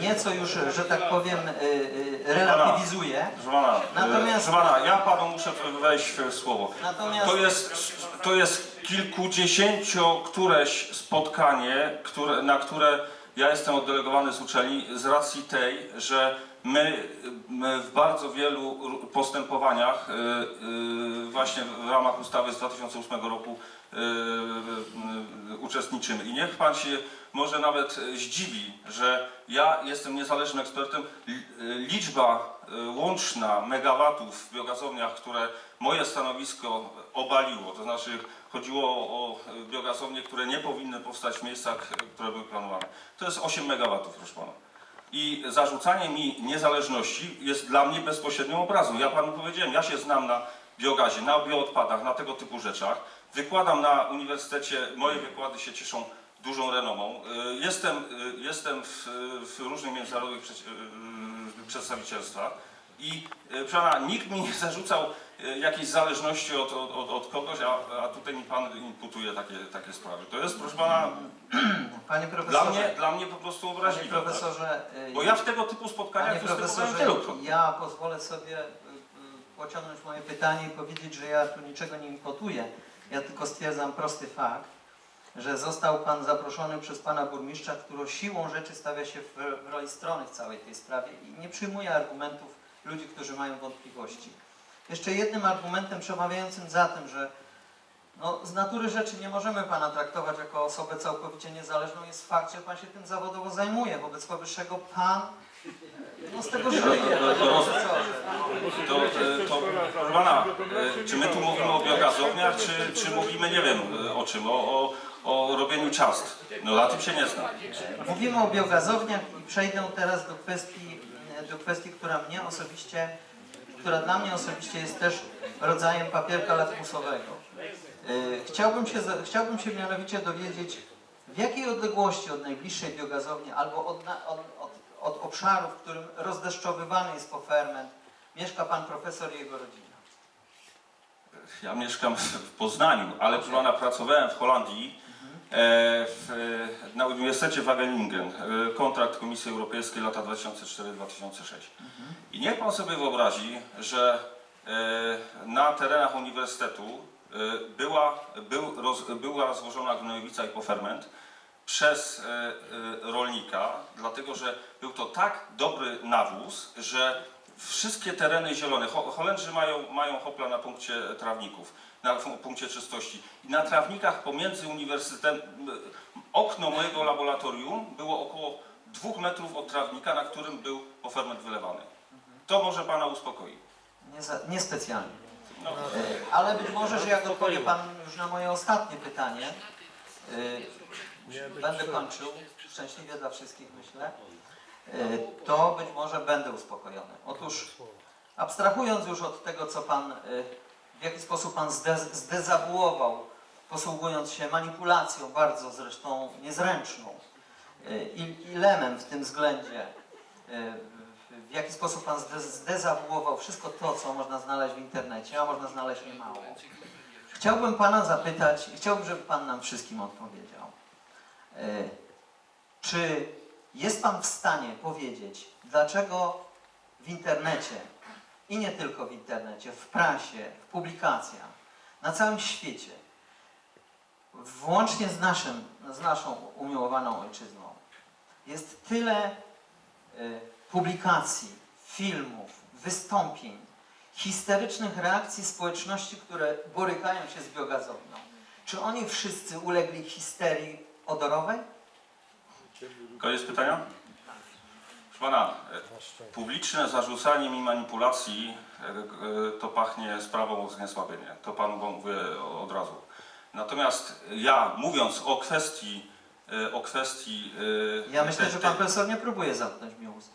nieco już, że tak powiem, y, y, relatywizuje. Proszę pana, Natomiast- pana, ja panu muszę wejść w słowo. Natomiast- To jest, to jest kilkudziesięcio któreś spotkanie, które, na które ja jestem oddelegowany z uczelni z racji tej, że my, w bardzo wielu postępowaniach y, y, właśnie w ramach ustawy z 2008 roku y, uczestniczymy. I niech pan się może nawet zdziwi, że ja jestem niezależnym ekspertem. Li- Liczba łączna megawatów w biogazowniach, które moje stanowisko obaliło, to znaczy chodziło o biogazownie, które nie powinny powstać w miejscach, które były planowane. To jest 8 megawatów, proszę pana. I zarzucanie mi niezależności jest dla mnie bezpośrednią obrazą. Ja panu powiedziałem, ja się znam na biogazie, na bioodpadach, na tego typu rzeczach. Wykładam na uniwersytecie, moje wykłady się cieszą dużą renomą. Y, Jestem, y, jestem w, w różnych międzynarodowych y, przedstawicielstwach i pana, nikt mi nie zarzucał jakiejś zależności od, od, od, kogoś, a, a tutaj mi pan imputuje takie, takie sprawy. To jest, proszę pana, Panie dla profesorze, mnie, dla mnie po prostu panie obraźliwe. tak? profesorze, y, Bo ja w tego typu spotkaniach Panie występowałem profesorze, wielokrotnie. ja pozwolę sobie y, pociągnąć moje pytanie i powiedzieć, że ja tu niczego nie impotuję. Ja tylko stwierdzam prosty fakt, że został Pan zaproszony przez Pana Burmistrza, który siłą rzeczy stawia się w, w roli strony w całej tej sprawie i nie przyjmuje argumentów ludzi, którzy mają wątpliwości. Jeszcze jednym argumentem przemawiającym za tym, że no, z natury rzeczy nie możemy Pana traktować jako osobę całkowicie niezależną, jest fakt, że Pan się tym zawodowo zajmuje. Wobec powyższego Pan no, z tego żyje. panie profesorze. To, e, to proszę pana, e, czy my tu mówimy o biogazowniach, czy, czy mówimy nie wiem e, o czym, o, o, o robieniu ciast? No na tym się nie znam. Mówimy o biogazowniach i przejdę teraz do kwestii, do kwestii, która mnie osobiście, która dla mnie osobiście jest też rodzajem papierka lakmusowego. Yy, Chciałbym się, chciałbym się mianowicie dowiedzieć, w jakiej odległości od najbliższej biogazowni albo od, od, od, od obszaru, w którym rozdeszczowywany jest poferment, mieszka pan profesor i jego rodzina. Ja mieszkam w Poznaniu, ale proszę pana, pracowałem w Holandii, e, w, na Uniwersytecie Wageningen, e, kontrakt Komisji Europejskiej lata 2004-2006. I niech pan sobie wyobrazi, że e, na terenach uniwersytetu e, była, był, roz, była złożona gnojowica i poferment przez e, e, rolnika, dlatego że był to tak dobry nawóz, że wszystkie tereny zielone, Ho- Holendrzy mają, mają hopla na punkcie trawników, na punkcie czystości. I na trawnikach pomiędzy uniwersytetem, m, okno mojego laboratorium było około dwóch metrów od trawnika, na którym był poferment wylewany. To może Pana uspokoi. Nie za- Niespecjalnie. No. E, Ale być może, że jak odpowie Pan już na moje ostatnie pytanie, e, będę kończył, szczęśliwie dla wszystkich myślę, e, to być może będę uspokojony. Otóż abstrahując już od tego, co Pan, e, w jaki sposób Pan zde- zdezawuował, posługując się manipulacją bardzo zresztą niezręczną e, i, lemem w tym względzie, e, w- jaki sposób Pan zde- zdezawuował wszystko to, co można znaleźć w internecie, a można znaleźć niemało. Chciałbym Pana zapytać i chciałbym, żeby Pan nam wszystkim odpowiedział. E, Czy jest Pan w stanie powiedzieć, dlaczego w internecie i nie tylko w internecie, w prasie, w publikacjach, na całym świecie, włącznie z, naszym, z naszą umiłowaną ojczyzną, jest tyle y, publikacji, filmów, wystąpień, histerycznych reakcji społeczności, które borykają się z biogazownią. Czy oni wszyscy ulegli histerii odorowej? Koniec pytania? Proszę Pana, e, publiczne zarzucanie mi manipulacji e, e, to pachnie sprawą o zniesławienie. To Panu mówię od razu. Natomiast ja mówiąc o kwestii, o kwestii, Ja myślę, że pan profesor nie próbuje zamknąć mi ust.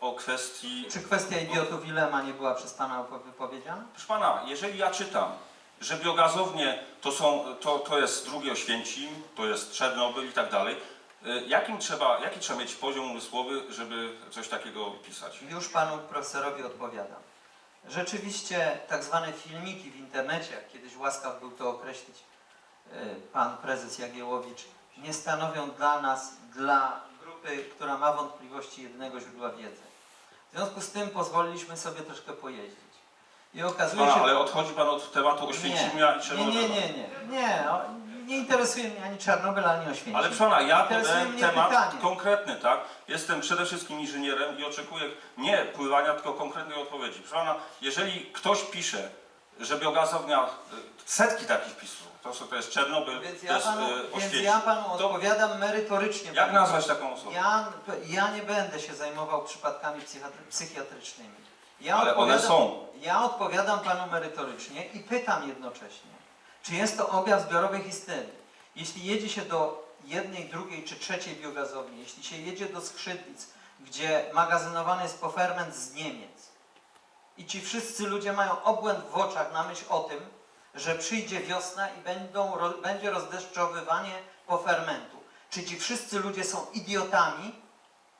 o kwestii Czy kwestia idiotów Ilema nie była przez pana wypowiedziana? Proszę pana, jeżeli ja czytam, że biogazownie to, są, to, to jest drugi Oświęcim, to jest Czernobyl i tak dalej, jakim trzeba, jaki trzeba mieć poziom umysłowy, żeby coś takiego pisać? Już panu profesorowi odpowiadam. Rzeczywiście tak zwane filmiki w internecie, jak kiedyś łaskaw był to określić y, pan prezes Jagiełowicz, nie stanowią dla nas, dla grupy która ma wątpliwości jedynego źródła wiedzy. W związku z tym pozwoliliśmy sobie troszkę pojeździć. I okazuje Pana, się... ale odchodzi Pan od tematu Oświęcimia i nie, Czerwonego. nie, nie, nie, nie, o, nie interesuje mnie ani Czarnobyl, ani Oświęcim. Ale proszę pana, ja Interesuje podałem mnie temat pytanie. konkretny, tak? Jestem przede wszystkim inżynierem i oczekuję nie pływania, tylko konkretnej odpowiedzi. Proszę pana, jeżeli ktoś pisze, że biogazownia, y, setki takich wpisów, to, są- to jest Czernobyl, Więc to ja jest panu, y, więc Oświęcim. ja panu To odpowiadam merytorycznie. jak panie nazwać taką osobę? Ja, ja nie będę się zajmował przypadkami psychiatry- psychiatrycznymi. Ja Ale one odpowiadam- są. Ja odpowiadam panu merytorycznie i pytam jednocześnie, czy jest to objaw zbiorowej histerii. Jeśli jedzie się do jednej, drugiej czy trzeciej biogazowni, jeśli się jedzie do Skrzydlic, gdzie magazynowany jest poferment z Niemiec i ci wszyscy ludzie mają obłęd w oczach na myśl o tym, że przyjdzie wiosna i będą, będzie rozdeszczowywanie pofermentu. Czy ci wszyscy ludzie są idiotami,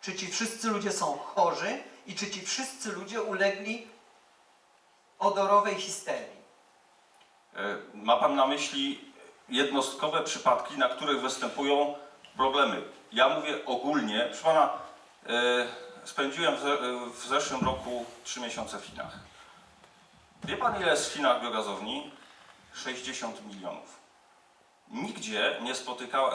czy ci wszyscy ludzie są chorzy i czy ci wszyscy ludzie ulegli odorowej histerii. E, Ma pan na myśli jednostkowe przypadki, na których występują problemy. Ja mówię ogólnie. Proszę pana, e, spędziłem w, ze- w zeszłym roku trzy miesiące w Chinach. Wie pan, ile jest w Chinach biogazowni? 60 milionów. Nigdzie nie,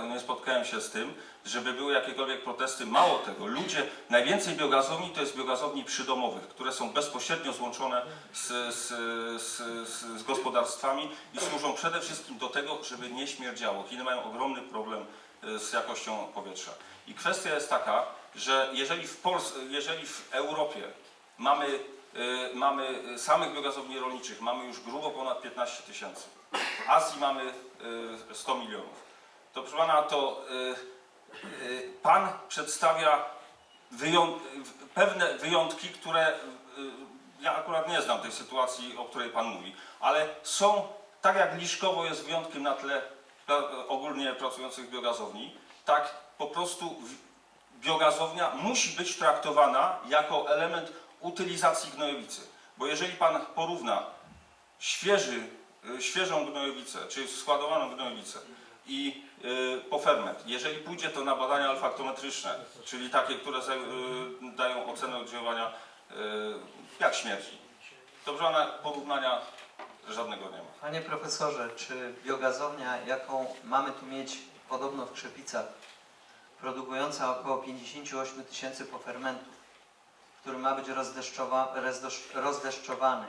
nie spotkałem się z tym, żeby były jakiekolwiek protesty. Mało tego, ludzie, najwięcej biogazowni to jest biogazowni przydomowych, które są bezpośrednio złączone z, z, z, z, gospodarstwami i służą przede wszystkim do tego, żeby nie śmierdziało. Chiny mają ogromny problem e, z jakością powietrza. I kwestia jest taka, że jeżeli w, Pols- jeżeli w Europie mamy, e, mamy samych biogazowni rolniczych, mamy już grubo ponad 15 tysięcy, Azji mamy e, 100 milionów, to proszę pana, to e, e, pan przedstawia pewne wyjątki, które e, ja akurat nie znam tej sytuacji, o której pan mówi, ale są, tak jak Liszkowo jest wyjątkiem na tle ogólnie pracujących biogazowni, tak po prostu biogazownia musi być traktowana jako element utylizacji gnojowicy. Bo jeżeli pan porówna świeży, świeżą gnojowicę, czy składowaną gnojowicę i y, poferment, jeżeli pójdzie to na badania olfaktometryczne, czyli takie, które y, dają ocenę oddziaływania y, jak śmierdzi, to porównania żadnego nie ma. Panie profesorze, czy biogazownia, jaką mamy tu mieć podobno w Krzepicach, produkująca około 58 tysięcy pofermentów, który ma być rozdeszczowa, rozdesz- rozdeszczowany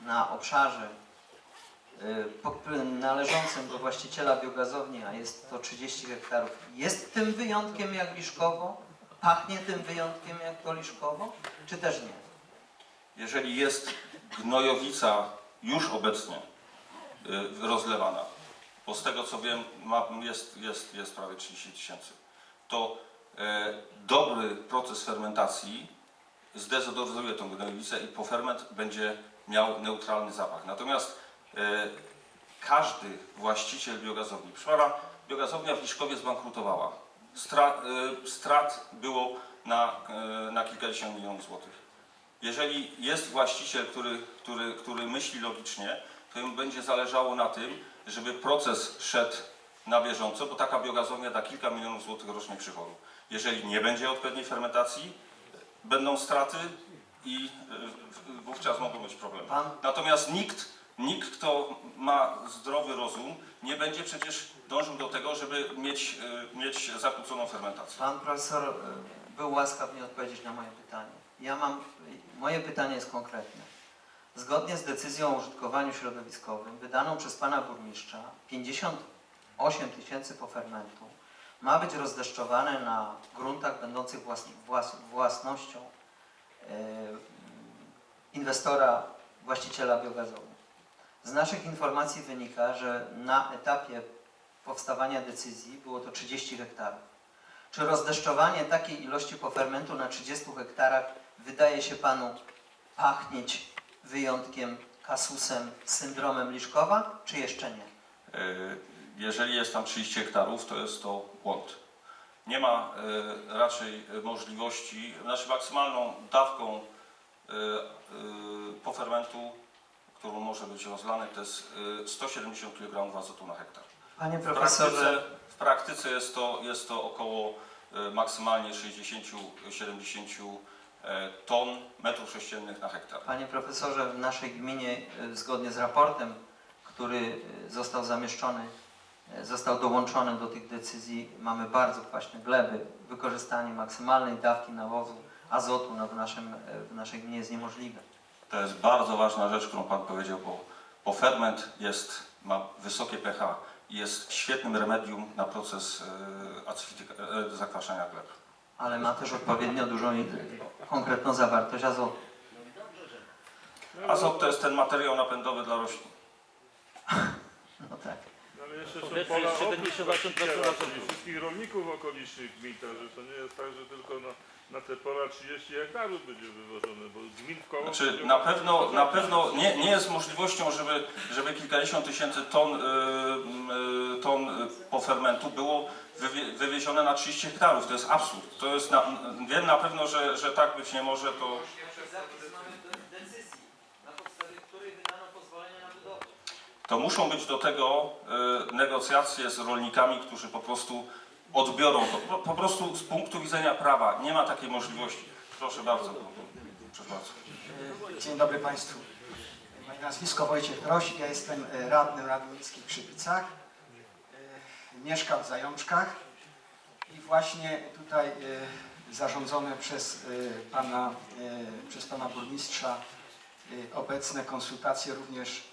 na obszarze y, po- należącym do właściciela biogazowni, a jest to 30 hektarów, jest tym wyjątkiem jak Liszkowo? Pachnie tym wyjątkiem jak to Liszkowo? Czy też nie? Jeżeli jest gnojowica już obecnie y, rozlewana, bo z tego co wiem ma, jest, jest, jest prawie 30 tysięcy, to e, dobry proces fermentacji zdezodoryzuje tą gnojowicę i poferment będzie miał neutralny zapach. Natomiast każdy właściciel biogazowni, pana, biogazownia w Liszkowie zbankrutowała. Stra, e, strat było na, e, na kilkadziesiąt milionów złotych. Jeżeli jest właściciel, który, który, który myśli logicznie, to mu będzie zależało na tym, żeby proces szedł na bieżąco, bo taka biogazownia da kilka milionów złotych rocznie przychodu. Jeżeli nie będzie odpowiedniej fermentacji, będą straty i wówczas mogą być problemy. Natomiast nikt, nikt, kto ma zdrowy rozum, nie będzie przecież dążył do tego, żeby mieć, y, mieć zakłóconą fermentację. Pan profesor e, był łaskaw mi odpowiedzieć na moje pytanie. Ja mam, moje pytanie jest konkretne. Zgodnie z decyzją o użytkowaniu środowiskowym wydaną przez pana burmistrza 58 tysięcy pofermentu ma być rozdeszczowane na gruntach będących włas, włas, własnością e, inwestora, właściciela biogazowni. Z naszych informacji wynika, że na etapie powstawania decyzji było to 30 hektarów. Czy rozdeszczowanie takiej ilości pofermentu na 30 hektarach wydaje się Panu pachnieć wyjątkiem, kasusem, syndromem Liszkowa, czy jeszcze nie? E, Jeżeli jest tam 30 hektarów, to jest to błąd. Nie ma e, raczej możliwości, znaczy maksymalną dawką e, pofermentu, którą może być rozlane, to jest e, 170 kg azotu na hektar. Panie W profesorze, praktyce, w praktyce jest, to, jest to około e, maksymalnie 60-70 e, ton metrów sześciennych na hektar. Panie profesorze, w naszej gminie e, zgodnie z raportem, który został zamieszczony, e, został dołączony do tych decyzji, mamy bardzo kwaśne gleby. Wykorzystanie maksymalnej dawki nawozu azotu no, w, naszym, e, w naszej gminie jest niemożliwe. To jest bardzo ważna rzecz, którą Pan powiedział, bo, bo ferment jest, ma wysokie pH i jest świetnym remedium na proces e, zakwaszenia gleb. ale ma też odpowiednio dużą i konkretną zawartość azotu. Azot to jest ten materiał napędowy dla roślin. Ale jeszcze są Powiedzmy, pola jeszcze oprócz będzie właściciela, 70% czyli wszystkich rolników okolicznych gmin, także to nie jest tak, że tylko na, na te pola 30 hektarów będzie wywożone, bo gmin w koło... Znaczy, będzie na pewno, 100 na pewno nie, nie jest możliwością, żeby, żeby kilkadziesiąt tysięcy ton, y, y, ton y, pofermentu było wywie, wywiezione na 30 hektarów. To jest absurd. To jest na, wiem na pewno, że, że tak być nie może, to... decyzji, na podstawie której wydano pozwolenie na budowę. To muszą być do tego y, negocjacje z rolnikami, którzy po prostu odbiorą to. Po, prostu z punktu widzenia prawa nie ma takiej możliwości. Proszę bardzo. Dzień dobry Państwu. Moje nazwisko Wojciech Roś, ja jestem e, radnym Rady Miejskiej w Krzypicach. E, Mieszkam w Zajączkach i właśnie tutaj e, zarządzone przez pana, przez pana burmistrza obecne konsultacje również,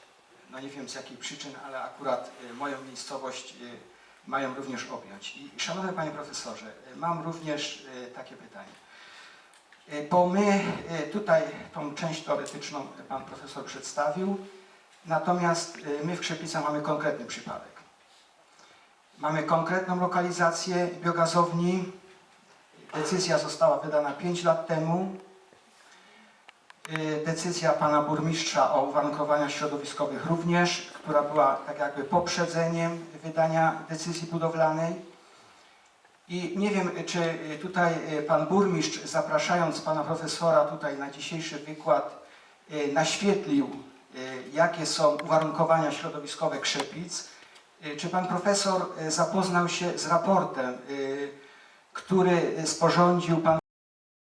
no nie wiem z jakich przyczyn, ale akurat e, moją miejscowość e, mają również objąć. I szanowny panie profesorze, e, mam również takie pytanie. Bo my tutaj tą część teoretyczną pan profesor przedstawił, natomiast my w Krzepicach mamy konkretny przypadek. Mamy konkretną lokalizację biogazowni. Decyzja została wydana 5 lat temu. E, Decyzja pana burmistrza o uwarunkowaniach środowiskowych również, która była tak jakby poprzedzeniem wydania decyzji budowlanej. I nie wiem, czy tutaj e, pan burmistrz, zapraszając pana profesora tutaj na dzisiejszy wykład, e, naświetlił, jakie są uwarunkowania środowiskowe Krzepic. Czy pan profesor zapoznał się z raportem, który sporządził pan